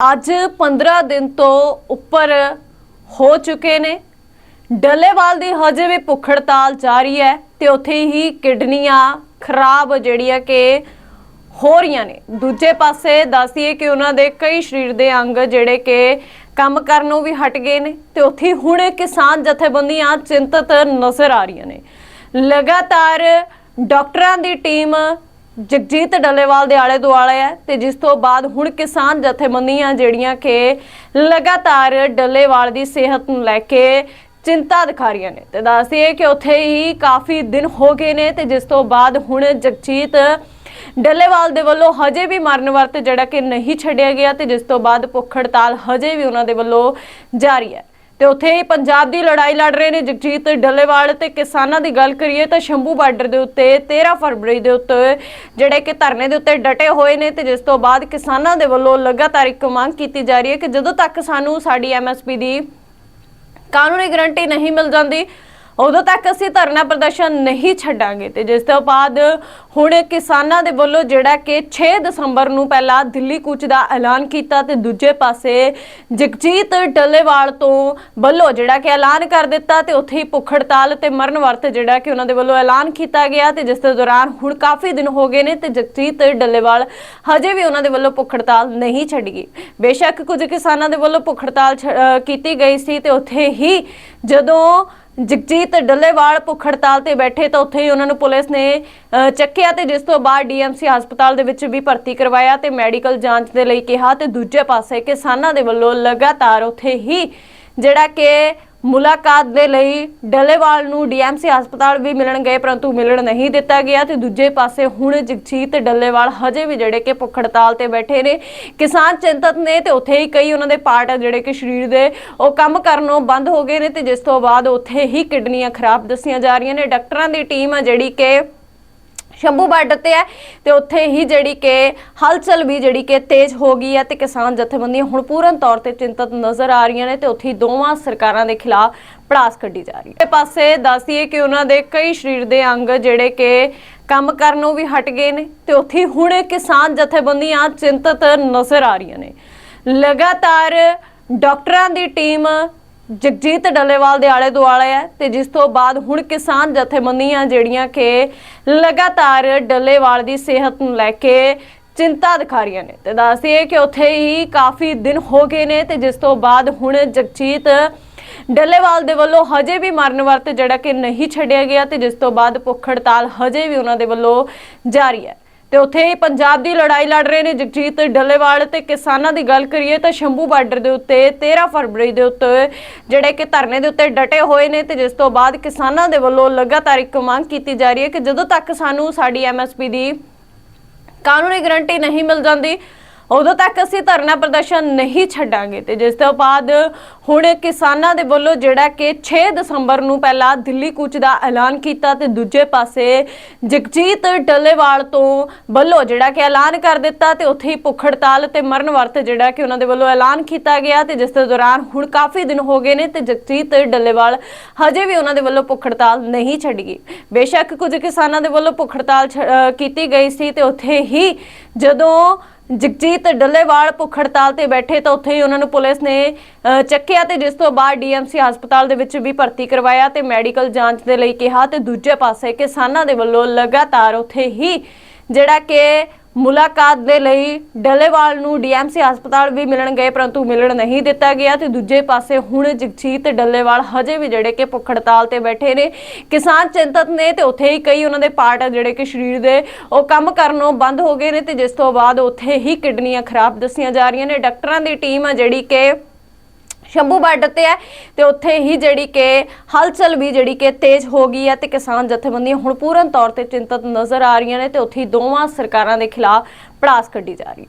ਅੱਜ 15 ਦਿਨ ਤੋਂ ਉੱਪਰ ਹੋ ਚੁੱਕੇ ਨੇ। ਡੱਲੇਵਾਲ ਦੀ ਹਜੇ ਵੀ ਭੁੱਖ ਹੜਤਾਲ ਜਾਰੀ ਹੈ ਤੇ ਉੱਥੇ ਹੀ ਕਿਡਨੀਆਂ ਖਰਾਬ ਜਿਹੜੀਆਂ ਕਿ ਹੋ ਰਹੀਆਂ ਨੇ। ਦੂਜੇ ਪਾਸੇ ਦੱਸੀਏ ਕਿ ਉਹਨਾਂ ਦੇ ਕਈ ਸਰੀਰ ਦੇ ਅੰਗ ਜਿਹੜੇ ਕਿ ਕੰਮ ਕਰਨੋਂ ਵੀ ਹਟ ਗਏ ਨੇ ਤੇ ਉੱਥੇ ਹੁਣ ਕਿਸਾਨ ਜਥੇਬੰਦੀਆਂ ਚਿੰਤਤ ਨਜ਼ਰ ਆ ਰਹੀਆਂ ਨੇ। ਲਗਾਤਾਰ ਡਾਕਟਰਾਂ ਦੀ ਟੀਮ ਜਗਜੀਤ ਡੱਲੇਵਾਲ ਦੇ ਆਲੇ ਦੁਆਲੇ ਹੈ ਤੇ ਜਿਸ ਤੋਂ ਬਾਅਦ ਹੁਣ ਕਿਸਾਨ ਜਥੇਬੰਦੀਆਂ ਜਿਹੜੀਆਂ ਕਿ ਲਗਾਤਾਰ ਡੱਲੇਵਾਲ ਦੀ ਸਿਹਤ ਨੂੰ ਲੈ ਕੇ ਚਿੰਤਾ ਦਿਖਾ ਰਹੀਆਂ ਨੇ। ਤੇ ਦੱਸਦੀਏ ਕਿ ਉੱਥੇ ਹੀ ਕਾਫੀ ਦਿਨ ਹੋ ਗਏ ਨੇ ਤੇ ਜਿਸ ਤੋਂ ਬਾਅਦ ਹੁਣ ਜਗਜੀਤ ਡੱਲੇਵਾਲ ਦੇ ਵੱਲੋਂ ਹਜੇ ਵੀ ਮਰਨ ਵਰਤ ਜਿਹੜਾ ਕਿ ਨਹੀਂ ਛੱਡਿਆ ਗਿਆ ਤੇ ਜਿਸ ਤੋਂ ਬਾਅਦ ਭੁੱਖ ਹੜਤਾਲ ਹਜੇ ਵੀ ਉਹਨਾਂ ਦੇ ਵੱਲੋਂ ਜਾਰੀ ਹੈ। ਤੇ ਉੱਥੇ ਹੀ ਪੰਜਾਬ ਦੀ ਲੜਾਈ ਲੜ ਰਹੇ ਨੇ ਜਗਜੀਤ ਡੱਲੇਵਾਲ। ਤੇ ਕਿਸਾਨਾਂ ਦੀ ਗੱਲ ਕਰੀਏ ਤਾਂ ਸ਼ੰਭੂ ਬਾਰਡਰ ਦੇ ਉੱਤੇ 13 ਫਰਵਰੀ ਦੇ ਉੱਤੇ ਜਿਹੜੇ ਕਿ ਧਰਨੇ ਦੇ ਉੱਤੇ ਡਟੇ ਹੋਏ ਨੇ ਤੇ ਜਿਸ ਤੋਂ ਬਾਅਦ ਕਿਸਾਨਾਂ ਦੇ ਵੱਲੋਂ ਲਗਾਤਾਰ ਇੱਕ ਮੰਗ ਕੀਤੀ ਜਾ ਰਹੀ ਹੈ ਕਿ ਜਦੋਂ ਤੱਕ ਸਾਨੂੰ ਸਾਡੀ ਐਮਐਸਪੀ ਦੀ ਕਾਨੂੰਨੀ ਗਰੰਟੀ ਨਹੀਂ ਮਿਲ ਜਾਂਦੀ ਉਦੋਂ ਤੱਕ ਅਸੀਂ ਧਰਨਾ ਪ੍ਰਦਰਸ਼ਨ ਨਹੀਂ ਛੱਡਾਂਗੇ ਤੇ ਜਿਸ ਤੋਂ ਬਾਅਦ ਹੁਣ ਕਿਸਾਨਾਂ ਦੇ ਵੱਲੋਂ ਜਿਹੜਾ ਕਿ 6 ਦਸੰਬਰ ਨੂੰ ਪਹਿਲਾਂ ਦਿੱਲੀ ਕੂਚ ਦਾ ਐਲਾਨ ਕੀਤਾ ਤੇ ਦੂਜੇ ਪਾਸੇ ਜਗਜੀਤ ਡੱਲੇਵਾਲ ਤੋਂ ਵੱਲੋਂ ਜਿਹੜਾ ਕਿ ਐਲਾਨ ਕਰ ਦਿੱਤਾ ਤੇ ਉੱਥੇ ਹੀ ਭੁੱਖ ਹੜਤਾਲ ਤੇ ਮਰਨ ਵਰਤ ਜਿਹੜਾ ਕਿ ਉਹਨਾਂ ਦੇ ਵੱਲੋਂ ਐਲਾਨ ਕੀਤਾ ਗਿਆ ਤੇ ਜਿਸ ਦੇ ਦੌਰਾਨ ਹੁਣ ਕਾਫੀ ਦਿਨ ਹੋ ਗਏ ਨੇ ਤੇ ਜਗਜੀਤ ਡੱਲੇਵਾਲ ਹਜੇ ਵੀ ਉਹਨਾਂ ਦੇ ਵੱਲੋਂ ਭੁੱਖ ਹੜਤਾਲ ਨਹੀਂ ਛੱਡੀ। ਗਈ ਬੇਸ਼ੱਕ ਕੁਝ ਕਿਸਾਨਾਂ ਦੇ ਵੱਲੋਂ ਭੁੱਖ ਹੜਤਾਲ ਛ- ਕੀਤੀ ਗਈ ਸੀ ਤੇ ਉੱਥੇ ਹੀ ਜਦੋਂ ਜਗਜੀਤ ਡੱਲੇਵਾਲ ਭੁੱਖ ਹੜਤਾਲ ਤੇ ਬੈਠੇ ਤਾਂ ਉੱਥੇ ਹੀ ਉਹਨਾਂ ਨੂੰ ਪੁਲਿਸ ਨੇ ਚੱਕਿਆ ਤੇ ਜਿਸ ਤੋਂ ਬਾਅਦ ਡੀਐਮਸੀ ਹਸਪਤਾਲ ਦੇ ਵਿੱਚ ਵੀ ਭਰਤੀ ਕਰਵਾਇਆ ਤੇ ਮੈਡੀਕਲ ਜਾਂਚ ਦੇ ਲਈ ਕਿਹਾ ਤੇ ਦੂਜੇ ਪਾਸੇ ਕਿਸਾਨਾਂ ਦੇ ਵੱਲੋਂ ਲਗਾਤਾਰ ਉੱਥੇ ਹੀ ਜਿਹੜਾ ਕਿ ਮੁਲਾਕਾਤ ਦੇ ਲਈ ਡੱਲੇਵਾਲ ਨੂੰ ਡੀਐਮਸੀ ਹਸਪਤਾਲ ਵੀ ਮਿਲਣ ਗਏ, ਪਰੰਤੂ ਮਿਲਣ ਨਹੀਂ ਦਿੱਤਾ ਗਿਆ ਤੇ ਦੂਜੇ ਪਾਸੇ ਹੁਣ ਜਗਜੀਤ ਡੱਲੇਵਾਲ ਹਜੇ ਵੀ ਜਿਹੜੇ ਕਿ ਭੁੱਖ ਹੜਤਾਲ ਤੇ ਬੈਠੇ ਨੇ, ਕਿਸਾਨ ਚਿੰਤਤ ਨੇ ਤੇ ਉੱਥੇ ਹੀ ਕਈ ਉਹਨਾਂ ਦੇ ਪਾਰਟ ਆ ਜਿਹੜੇ ਕਿ ਸਰੀਰ ਦੇ ਉਹ ਕੰਮ ਕਰਨੋਂ ਬੰਦ ਹੋ ਗਏ ਨੇ ਤੇ ਜਿਸ ਤੋਂ ਬਾਅਦ ਉੱਥੇ ਹੀ ਕਿਡਨੀਆਂ ਖਰਾਬ ਦੱਸੀਆਂ ਜਾ ਰਹੀਆਂ ਨੇ। ਡਾਕਟਰਾਂ ਦੀ ਟੀਮ ਆ ਜਿਹੜੀ ਕਿ ਸ਼ੰਭੂ ਬਾਰਡਰ ਤੇ ਹੈ ਤੇ ਉੱਥੇ ਹੀ ਜਿਹੜੀ ਕਿ ਹਲਚਲ ਵੀ ਜਿਹੜੀ ਕਿ ਤੇਜ਼ ਹੋ ਗਈ ਹੈ ਤੇ ਕਿਸਾਨ ਜਥੇਬੰਦੀਆਂ ਹੁਣ ਪੂਰਨ ਤੌਰ ਤੇ ਚਿੰਤਤ ਨਜ਼ਰ ਆ ਰਹੀਆਂ ਨੇ ਤੇ ਉੱਥੇ ਦੋਵਾਂ ਸਰਕਾਰਾਂ ਦੇ ਖਿਲਾਫ ਪੜਾਸ ਕੱਢੀ ਜਾ ਰਹੀ ਹੈ। ਤੇ ਪਾਸੇ ਦੱਸੀਏ ਕਿ ਉਹਨਾਂ ਦੇ ਕਈ ਸਰੀਰ ਦੇ ਅੰਗ ਜਿਹੜੇ ਕਿ ਕੰਮ ਕਰਨੋਂ ਵੀ ਹਟ ਗਏ ਨੇ ਤੇ ਉੱਥੇ ਹੁਣ ਕਿਸਾਨ ਜਥੇਬੰਦੀਆਂ ਚਿੰਤਤ ਨਜ਼ਰ ਆ ਰਹੀਆਂ ਨੇ। ਲਗਾਤਾਰ ਡਾਕਟਰਾਂ ਦੀ ਟੀਮ ਜਗਜੀਤ ਡੱਲੇਵਾਲ ਦੇ ਆਲੇ ਦੁਆਲੇ ਹੈ ਤੇ ਜਿਸ ਤੋਂ ਬਾਅਦ ਹੁਣ ਕਿਸਾਨ ਜਥੇਬੰਦੀਆਂ ਜਿਹੜੀਆਂ ਕਿ ਲਗਾਤਾਰ ਡੱਲੇਵਾਲ ਦੀ ਸਿਹਤ ਨੂੰ ਲੈ ਕੇ ਚਿੰਤਾ ਦਿਖਾ ਰਹੀਆਂ ਨੇ। ਤੇ ਦੱਸਦੀਏ ਕਿ ਉੱਥੇ ਹੀ ਕਾਫੀ ਦਿਨ ਹੋ ਗਏ ਨੇ ਤੇ ਜਿਸ ਤੋਂ ਬਾਅਦ ਹੁਣ ਜਗਜੀਤ ਡੱਲੇਵਾਲ ਦੇ ਵੱਲੋਂ ਹਜੇ ਵੀ ਮਰਨ ਵਰਤ ਜਿਹੜਾ ਕਿ ਨਹੀਂ ਛੱਡਿਆ ਗਿਆ ਤੇ ਜਿਸ ਤੋਂ ਬਾਅਦ ਭੁੱਖ ਹੜਤਾਲ ਹਜੇ ਵੀ ਉਹਨਾਂ ਦੇ ਵੱਲੋਂ ਜਾਰੀ ਹੈ। ਤੇ ਉੱਥੇ ਹੀ ਪੰਜਾਬ ਦੀ ਲੜਾਈ ਲੜ ਰਹੇ ਨੇ ਜਗਜੀਤ ਡੱਲੇਵਾਲ ਤੇ ਕਿਸਾਨਾਂ ਦੀ ਗੱਲ ਕਰੀਏ ਤਾਂ ਸ਼ੰਭੂ ਬਾਰਡਰ ਦੇ ਉੱਤੇ 13 ਫਰਵਰੀ ਦੇ ਉੱਤੇ ਜਿਹੜੇ ਕਿ ਧਰਨੇ ਦੇ ਉੱਤੇ ਡਟੇ ਹੋਏ ਨੇ ਤੇ ਜਿਸ ਤੋਂ ਬਾਅਦ ਕਿਸਾਨਾਂ ਦੇ ਵੱਲੋਂ ਲਗਾਤਾਰ ਇੱਕ ਮੰਗ ਕੀਤੀ ਜਾ ਰਹੀ ਹੈ ਕਿ ਜਦੋਂ ਤੱਕ ਸਾਨੂੰ ਸਾਡੀ ਐਮਐਸਪੀ ਦੀ ਕਾਨੂੰਨੀ ਗਰੰਟੀ ਨਹੀਂ ਮਿਲ ਜਾਂਦੀ ਉਦੋਂ ਤੱਕ ਅਸੀਂ ਧਰਨਾ ਪ੍ਰਦਰਸ਼ਨ ਨਹੀਂ ਛੱਡਾਂਗੇ ਤੇ ਜਿਸ ਤੋਂ ਬਾਅਦ ਹੁਣ ਕਿਸਾਨਾਂ ਦੇ ਵੱਲੋਂ ਜਿਹੜਾ ਕਿ 6 ਦਸੰਬਰ ਨੂੰ ਪਹਿਲਾਂ ਦਿੱਲੀ ਕੂਚ ਦਾ ਐਲਾਨ ਕੀਤਾ ਤੇ ਦੂਜੇ ਪਾਸੇ ਜਗਜੀਤ ਡੱਲੇਵਾਲ ਤੋਂ ਵੱਲੋਂ ਜਿਹੜਾ ਕਿ ਐਲਾਨ ਕਰ ਦਿੱਤਾ ਤੇ ਉੱਥੇ ਹੀ ਭੁੱਖ ਹੜਤਾਲ ਤੇ ਮਰਨ ਵਰਤ ਜਿਹੜਾ ਕਿ ਉਹਨਾਂ ਦੇ ਵੱਲੋਂ ਐਲਾਨ ਕੀਤਾ ਗਿਆ ਤੇ ਜਿਸ ਦੇ ਦੌਰਾਨ ਹੁਣ ਕਾਫੀ ਦਿਨ ਹੋ ਗਏ ਨੇ ਤੇ ਜਗਜੀਤ ਡੱਲੇਵਾਲ ਹਜੇ ਵੀ ਉਹਨਾਂ ਦੇ ਵੱਲੋਂ ਭੁੱਖ ਹੜਤਾਲ ਨਹੀਂ ਛੱਡੀ ਗਈ। ਬੇਸ਼ੱਕ ਕੁਝ ਕਿਸਾਨਾਂ ਦੇ ਵੱਲੋਂ ਭੁੱਖ ਹੜਤਾਲ ਛ- ਕੀਤੀ ਗਈ ਸੀ ਤੇ ਉੱਥੇ ਹੀ ਜਦੋਂ ਜਗਜੀਤ ਡੱਲੇਵਾਲ ਭੁੱਖ ਹੜਤਾਲ ਤੇ ਬੈਠੇ ਤਾਂ ਉੱਥੇ ਹੀ ਉਹਨਾਂ ਨੂੰ ਪੁਲਿਸ ਨੇ ਚੱਕਿਆ ਤੇ ਜਿਸ ਤੋਂ ਬਾਅਦ ਡੀਐਮਸੀ ਹਸਪਤਾਲ ਦੇ ਵਿੱਚ ਵੀ ਭਰਤੀ ਕਰਵਾਇਆ ਤੇ ਮੈਡੀਕਲ ਜਾਂਚ ਦੇ ਲਈ ਕਿਹਾ ਤੇ ਦੂਜੇ ਪਾਸੇ ਕਿਸਾਨਾਂ ਦੇ ਵੱਲੋਂ ਲਗਾਤਾਰ ਉੱਥੇ ਹੀ ਜਿਹੜਾ ਕਿ ਮੁਲਾਕਾਤ ਦੇ ਲਈ ਡੱਲੇਵਾਲ ਨੂੰ ਡੀਐਮਸੀ ਹਸਪਤਾਲ ਵੀ ਮਿਲਣ ਗਏ, ਪਰੰਤੂ ਮਿਲਣ ਨਹੀਂ ਦਿੱਤਾ ਗਿਆ ਤੇ ਦੂਜੇ ਪਾਸੇ ਹੁਣ ਜਗਜੀਤ ਡੱਲੇਵਾਲ ਹਜੇ ਵੀ ਜਿਹੜੇ ਕਿ ਭੁੱਖ ਹੜਤਾਲ ਤੇ ਬੈਠੇ ਨੇ, ਕਿਸਾਨ ਚਿੰਤਤ ਨੇ ਤੇ ਉੱਥੇ ਹੀ ਕਈ ਉਹਨਾਂ ਦੇ ਪਾਰਟ ਜਿਹੜੇ ਕਿ ਸਰੀਰ ਦੇ ਉਹ ਕੰਮ ਕਰਨੋਂ ਬੰਦ ਹੋ ਗਏ ਨੇ ਤੇ ਜਿਸ ਤੋਂ ਬਾਅਦ ਉੱਥੇ ਹੀ ਕਿਡਨੀਆਂ ਖਰਾਬ ਦੱਸੀਆਂ ਜਾ ਰਹੀਆਂ ਨੇ। ਡਾਕਟਰਾਂ ਦੀ ਟੀਮ ਆ ਜਿਹੜੀ ਕਿ ਸ਼ੰਭੂ ਬਾਰਡਰ ਤੇ ਹੈ ਤੇ ਉੱਥੇ ਹੀ ਜਿਹੜੀ ਕਿ ਹਲਚਲ ਵੀ ਜਿਹੜੀ ਕਿ ਤੇਜ਼ ਹੋ ਗਈ ਹੈ ਤੇ ਕਿਸਾਨ ਜਥੇਬੰਦੀਆਂ ਹੁਣ ਪੂਰਨ ਤੌਰ ਤੇ ਚਿੰਤਤ ਨਜ਼ਰ ਆ ਰਹੀਆਂ ਨੇ ਤੇ ਉੱਥੇ ਹੀ ਦੋਵਾਂ ਸਰਕਾਰਾਂ ਦੇ ਖਿਲਾਫ ਪੜਾਸ ਕੱਢੀ ਜਾ ਰਹੀ ਹੈ।